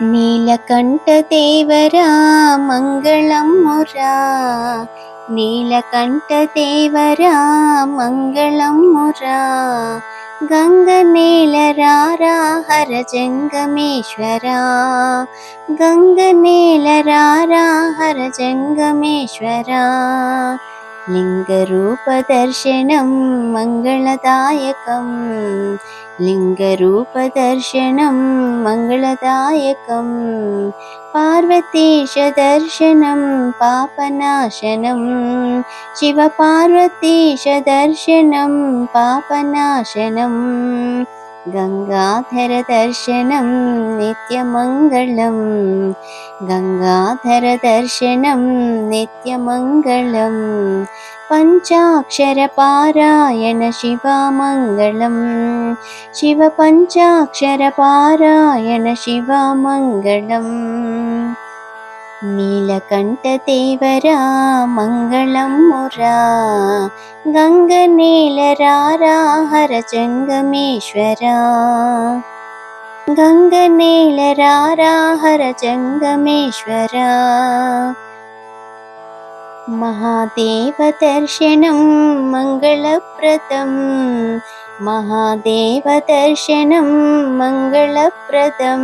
నీలకంఠదేవరా మంగళమురా నీలకంఠదేవరా మంగళమురా గంగ నేలరారా హర జంగమేశ్వరా. గంగ నేలరారా హర జంగమేశ్వరా. लिङ्गरूपदर्शनं मङ्गलदायकं लिङ्गरूपदर्शनं मङ्गलदायकं पार्वतीशदर्शनं पापनाशनं शिवपार्वतीशदर्शनं पापनाशनम् गङ्गाधरदर्शनं नित्यमङ्गलं गङ्गाधरदर्शनं नित्यमङ्गलं पञ्चाक्षरपारायण शिवामङ्गलं शिवपञ्चाक्षरपारायण शिवामङ्गलम् నీలకంఠదేవరా మంగళం మురా గంగనేలరారా హర జంగమేశ్వరా గంగనేలరారా హర జంగమేశ్వరా महादेवदर्शनं मङ्गलप्रदं महादेवदर्शनं मङ्गलप्रदं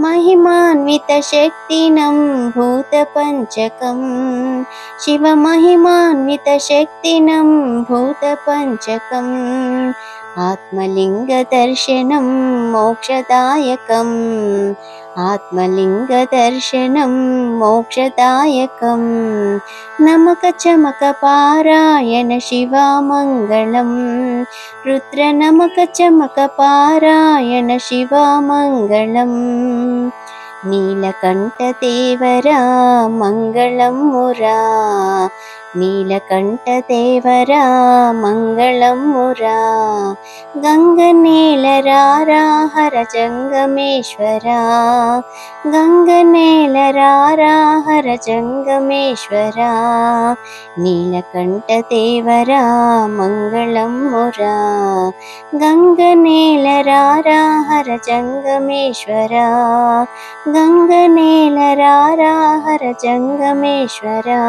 महिमान्वितशक्तिनं भूतपञ्चकं। शिवमहिमान्वितशक्तिनं भूतपञ्चकम् आत्मलिङ्गदर्शनं मोक्षदायकम् ఆత్మలింగదర్శనం మోక్షదాయకం. నమక చమక పారాయణ శివామంగళం. రుద్ర నమక చమక పారాయణ శివామంగళం. నీలకంఠదేవరా మంగళం మురా. నీలకంఠదేవరా గంగనేలరారా హర జంగమేశ్వరా గంగనేలరారా హర జంగమేశ్వరా నీలకంఠదేవరా మంగళమురా మురా గంగనేలరారా జంగమేశ్వరా గంగనేలరారా హర జంగమేశ్వరా